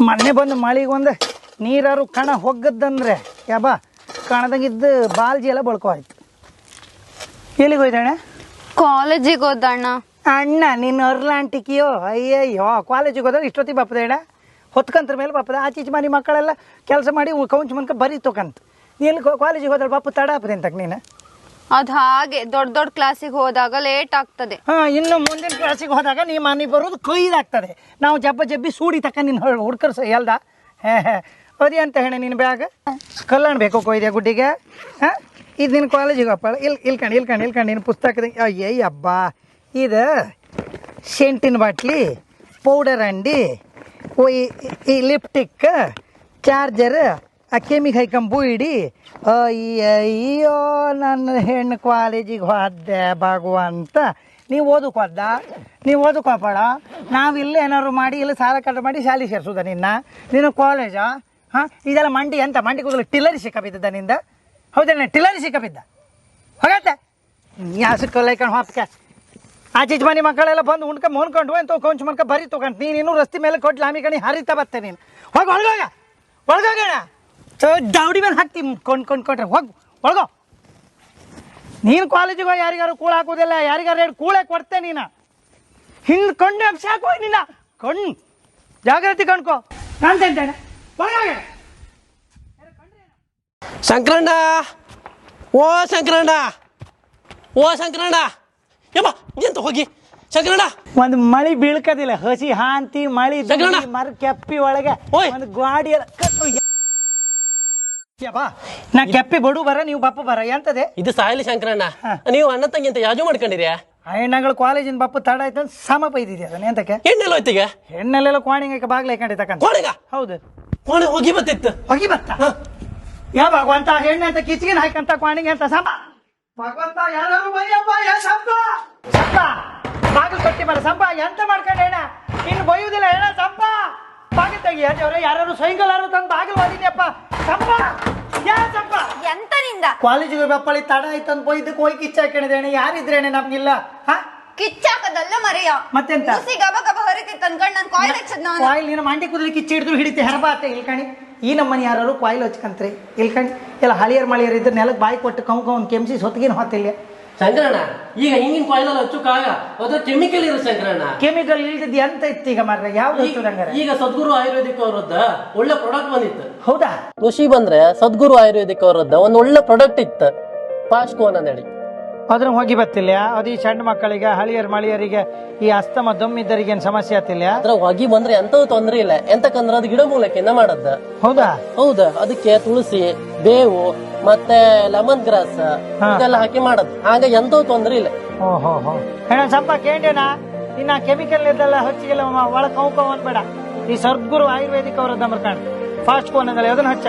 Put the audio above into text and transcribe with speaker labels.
Speaker 1: ಮೊನ್ನೆ ಬಂದು ಮಳೆಗೆ ಒಂದು ನೀರಾರು ಕಣ ಹೊಗ್ಗದಂದ್ರೆ ಯಾಬ ಕಾಣದಂಗಿದ್ದು ಬಾಲ್ಜಿ ಎಲ್ಲ ಬಳ್ಕೊ ಆಯ್ತು. ಎಲ್ಲಿಗೆ ಹೋಯ್ತಣ್ಣ?
Speaker 2: ಕಾಲೇಜಿಗೆ ಹೋದಣ್ಣ.
Speaker 1: ಅಣ್ಣ ನಿನ್ನ ಅರ್ಲಾಂಟಿಕಿಯೋ ಅಯ್ಯಯ್ಯೋ ಕಾಲೇಜಿಗೆ ಹೋದಾಗ ಇಷ್ಟೊತ್ತಿಗೆ ಬಾಪದ ಅಣ್ಣ. ಹೊತ್ಕಂತ್ರ ಮೇಲೆ ಬಾಪದ ಆಚೀಚೆ ಮನೆ ಮಕ್ಕಳೆಲ್ಲ ಕೆಲಸ ಮಾಡಿ ಕೌಂಚ್ ಮನ್ಕ ಬರೀ ತೊಕಂತ ನೀನು ಕಾಲೇಜಿಗೆ ಹೋದ್ರೆ ಬಾಪು ತಡ ಆಪದೆ ಅಂತಕ್ಕೆ ನೀನು.
Speaker 2: ಅದ್ ಹಾಗೆ, ದೊಡ್ಡ ದೊಡ್ಡ ಕ್ಲಾಸಿಗೆ ಹೋದಾಗ ಲೇಟ್ ಆಗ್ತದೆ.
Speaker 1: ಹಾಂ, ಇನ್ನು ಮುಂದಿನ ಕ್ಲಾಸಿಗೆ ಹೋದಾಗ ನೀ ಮನೆ ಬರೋದು ಕೊಯ್ದಾಗ್ತದೆ ನಾವು ಜಬ್ಬ ಜಬ್ಬಿ ಸೂಡಿ ತಕ್ಕ ನಿನ್ನ ಹುಡ್ಕರ್ಸ ಎಲ್ದ ಅದೇ ಅಂತ ಹೇಳಿ ನಿನ್ನ ಬ್ಯಾಗ್ ಕಲ್ಲಣ್ಣ ಬೇಕು ಕೊಯ್ದೆ ಗುಡ್ಡಿಗೆ. ಹಾಂ, ಇದು ನಿನ್ನ ಕಾಲೇಜಿಗೆ ಅಪ್ಪ ಇಲ್ಲಿ ಇಲ್ಕಂಡು ಇಲ್ಕಂಡು ಇಲ್ಕಂಡು ನಿನ್ನ ಪುಸ್ತಕದ ಅಯ್ಯ, ಅಬ್ಬ. ಇದು ಸೆಂಟಿನ ಬಾಟ್ಲಿ ಪೌಡರ್ ಅಂಡಿ ಓ ಈ ಲಿಪ್ಟಿಕ್ ಚಾರ್ಜರ್ ಆ ಕೆಮಿಗೆ ಹೈಕಂಬು ಇಡಿ ಅಯ್ಯಯ್ಯೋ ನನ್ನ ಹೆಣ್ಣು ಕಾಲೇಜಿಗೆ ಹೋದೆ ಭಗವಂತ, ನೀವು ಓದಕ್ಕೆ ಹೋದ ನೀವು ಓದಕ್ಕೆ ನಾವು ಇಲ್ಲೇ ಏನಾದ್ರು ಮಾಡಿ, ಇಲ್ಲಿ ಸಾಲ ಕಟ್ಟ ಮಾಡಿ ಶಾಲೆ ಸೇರಿಸೋದ ನಿನ್ನ? ನೀನು ಕಾಲೇಜಾ ಹಾಂ? ಇದೆಲ್ಲ ಮಂಡಿ ಅಂತ ಮಂಡಿ ಕೂದಲು ಟಿಲ್ಲರಿ ಸಿಕ್ಕಬಿದ್ದ ನಿಂದ? ಹೌದಣ್ಣ ಟಿಲ್ಲರಿ ಸಿಕ್ಕಬಿದ್ದ ಹೋಗತ್ತೆ? ಯಾಸಕ್ಕೆ ಕಲ್ಲೈಕೊಂಡು ಹಾಪ್ಕೆ ಆಚೀಚೆ ಮನೆ ಮಕ್ಕಳೆಲ್ಲ ಬಂದು ಉಣ್ಕ, ಮೋನ್ಕೊಂಡು ಅಂತ ಕೊಂಚ ಮನ್ಕ ಬರಿ ತೊಗೊಂಡು ನೀನು ಇನ್ನೂ ರಸ್ತೆ ಮೇಲೆ ಕೊಟ್ಟು ಲಾಮಿ ಕಣಿ ಹರಿತಾ ಬರ್ತೇನೆ ನೀನು. ಹೋಗಿ ಒಳಗೋಗ ಒಳಗೋಗೋಣ ದೌಡಿ ಮೇಲೆ ಹಾಕ್ತಿ ಕೊಂಡು ಕೊಂಡು ಕೊಟ್ರೆ ಹೋಗಿ ಒಳಗ ನೀನು ಕಾಲೇಜಿಗೆ ಹೋಗಿ ಯಾರಿಗಾರು ಕೂಳ ಹಾಕೋದಿಲ್ಲ ಯಾರಿಗಾರು ಎರಡು ಕೂಳೆ ಕೊಡ್ತೆ ನೀನು. ಹಿಂಗೆ ಕಣ್ಣು ಅಂಶ ಹಾಕೋ ನೀನ. ಕಣ್ಣು ಜಾಗ್ರತೆ ಕಣ್ಕೋ ಕಾಣ್ತೇನೆ
Speaker 3: ಸಂಕ್ರಣ್ಣ ಓ ಸಂಕ್ರಣ್ಣ ಓ ಸಂಕ್ರಣ್ಣ ಯಪ್ಪ ಎಂತ ಹೋಗಿ. ಸಂಕ್ರಣ್ಣ
Speaker 1: ಒಂದು ಮಳಿ ಬೀಳ್ಕದಿಲ್ಲ. ಹಸಿ ಹಾಂತಿ ಮಳಿ ಮರ ಕೆಪ್ಪಿ ಒಳಗೆ. ಒಂದು ಗಾಡಿ ಎಲ್ಲ ನಾ ಕೆಪ್ಪಿ ಬಡು ಬರ ನೀವು ಬಪ್ಪ ಬರ ಎಂತದೆ?
Speaker 3: ಇದು ಸಾಯಿಲಿ ಶಂಕರಣ್ಣ. ನೀವು ಅಣ್ಣ ತಂಗಿ ಅಂತ ಯಾಜು ಮಾಡ್ಕೊಂಡಿರಿ
Speaker 1: ಅಣ್ಣಗಳ ಕಾಲೇಜಿನ ಬಪ್ಪ ತಡ ಆಯ್ತು ಸಮ ಬೈದಿದೆ ಅದನ್ನ ಎಂತಕ್ಕೆ?
Speaker 3: ಹೆಣ್ಣೆಲ್ಲ ಹೋಯ್ತಿಗೆ
Speaker 1: ಹೆಣ್ಣಲ್ಲೆಲ್ಲ ಕ್ವಾಣಿಗೆ ಬಾಗ್ಲ ಹಾಕೊಂಡಿ ತಕಂತ
Speaker 3: ಕೋಣೆಗ
Speaker 1: ಹೌದು.
Speaker 3: ಕೋಣೆ ಹೋಗಿ ಬತ್ತಿತ್ತು
Speaker 1: ಹೋಗಿ ಬತ್ತ ಯಾ ಭಗವಂತ ಹೆಣ್ಣೆ ಅಂತ ಕಿಚ್ಗಿನ ಹಾಕಂತ ಕ್ವಾಣಿ ಅಂತ ಸಮ. ಭಗವಂತ ಯಾರು ಬಯ್ಯಪ್ಪ ಯಾ ಸಂಪ ಬಾಗಿಲು ಕೊಟ್ಟಿ ಬರ ಸಂಪ ಎಂತ ಮಾಡ್ಕೊಂಡೆ ಅಣ್ಣ? ಇನ್ನು ಬೈಯುವುದಿಲ್ಲ ಹೆಣ್ಣ ಸಂಪ ಬಾಗಿಲು ತೆಗಿ ಯಾರು ಸೈಕಲ್ ತಂದು ಬಾಗಿಲು ಓದಿದ್ಯಪ್ಪ ಸಂಪ ಸಂಪ ಕಾಲೇಜಿಗೆ ಬೆಪ್ಪಳಿ ತಡ ಆಯ್ತು ಅಂತ ಬೈದಕ್ಕೆ ಹೋಗಿ ಕಿಚ್ಚ ಅಣ್ಣ ಯಾರಿದ್ರೇನೆ ನಮ್ಗಿಲ್ಲ? ಹಾ?
Speaker 2: ಕಿಚ್ಚಾಕದಲ್ಲ ಮರೆಯ.
Speaker 1: ಮತ್ತೆಂತ?
Speaker 2: ಮುಸಿ ಗಬ ಗಬ ಹರಿತಿತ್ತು ಅನ್ಕೊಂಡು ನಾನು ಕಾಯಿಲ್ ಹಚ್ಚದ್ ನಾನು.
Speaker 1: ಕಾಯಿಲ್ ನೀನು ಮಂಡಿ ಕುದಲಿ ಕಿಚ್ಚಿ ಹಿಡಿದ್ರು ಹಿಡಿತೆ ಹೆರಬಾತೆ ಇಲ್ಕಣಿ ಈ ನಮ್ಮನೆ ಯಾರು ಕಾಯಿಲ್ ಹಚ್ಕಂತ್ರಿ. ಇಲ್ಕಣಿ ಎಲ್ಲ ಹಳಿಯರ್ ಮಳಿಯರ್ ಇದ್ರೆ ನೆಲಕ್ಕೆ ಬಾಯಿ ಕೊಟ್ಟು ಕೌ ಕೌನ್ ಕೆಮ್ಸಿ ಸೊತ್ತಿಗೆ ಹೊತ್ತಿಲ್ಲ
Speaker 3: ಶಂಕರಣ್ಣ ಈಗ ಹಿಂಗಿನ ಕಾಯಿಲೆಲ್ಲ ಹಚ್ಚುಕಾಗ ಅದ್ರ ಕೆಮಿಕಲ್ ಇರೋ ಶಂಕರಣ್ಣ.
Speaker 1: ಕೆಮಿಕಲ್ ಇಲ್ದಿದ್ದು ಎಂತ ಇತ್ತು ಈಗ ಮಾರ್ರೆ? ಯಾವ್ದು
Speaker 3: ಈಗ- ಸದ್ಗುರು ಆಯುರ್ವೇದಿಕ್ ಅವರದ್ದ ಒಳ್ಳೆ ಪ್ರಾಡಕ್ಟ್ ಬಂದಿತ್ತು.
Speaker 1: ಹೌದಾ?
Speaker 3: ಖುಷಿ ಬಂದ್ರೆ ಸದ್ಗುರು ಆಯುರ್ವೇದಿಕ್ ಅವರದ್ದ ಒಂದ್ ಒಳ್ಳೆ ಪ್ರಾಡಕ್ಟ್ ಇತ್ತು. ಫಾಸ್ಟ್ ಕೋನ್ ಅಂದೇಳಿ
Speaker 1: ಅದ್ರ ಹೋಗಿ ಬತ್ತಿಲ್ಲ ಅದು ಈ ಸಣ್ಣ ಮಕ್ಕಳಿಗೆ ಹಳಿಯರ್ ಮಳಿಯರಿಗೆ ಈ ಅಸ್ತಮ ದೊಮ್ಮಿದ್ದರಿಗೆ ಏನ್ ಸಮಸ್ಯೆ ಆತಿಲ್ಲ
Speaker 3: ಅದ್ರ ಹೊಗಿ ಬಂದ್ರೆ ಎಂತವು ತೊಂದ್ರೆ ಇಲ್ಲ. ಎಂತಕಂದ್ರೆ ಅದು ಗಿಡ ಮೂಲಕ್ಕಿಂದ ಮಾಡದ್ದ.
Speaker 1: ಹೌದಾ?
Speaker 3: ಹೌದಾ ಅದಕ್ಕೆ ತುಳಸಿ ಬೇವು ಮತ್ತೆ ಲೆಮನ್ ಗ್ರಾಸ್. ಇದೆಲ್ಲ ಹಾಕಿ ಮಾಡದ್ ಹಾಗೆ ಎಂತೂ ತೊಂದ್ರೆ ಇಲ್ಲ
Speaker 1: ಓಹೋ ಸ್ವಲ್ಪ ಕೇಂಡೇನಾ ಇನ್ನ ಕೆಮಿಕಲ್ ಇದೆಲ್ಲ ಹಚ್ಚಿಗೆಲ್ಲ ಒಳ ಕೌ ಕೌ ಅನ್ಬೇಡ ಈ ಸರ್ಗುರು ಆಯುರ್ವೇದಿಕ್ ಅವರದ್ದು ನಂಬರ್ ಫಾಸ್ಟ್ ಕೋನ್ ಅದನ್ನ ಹಚ್ಚ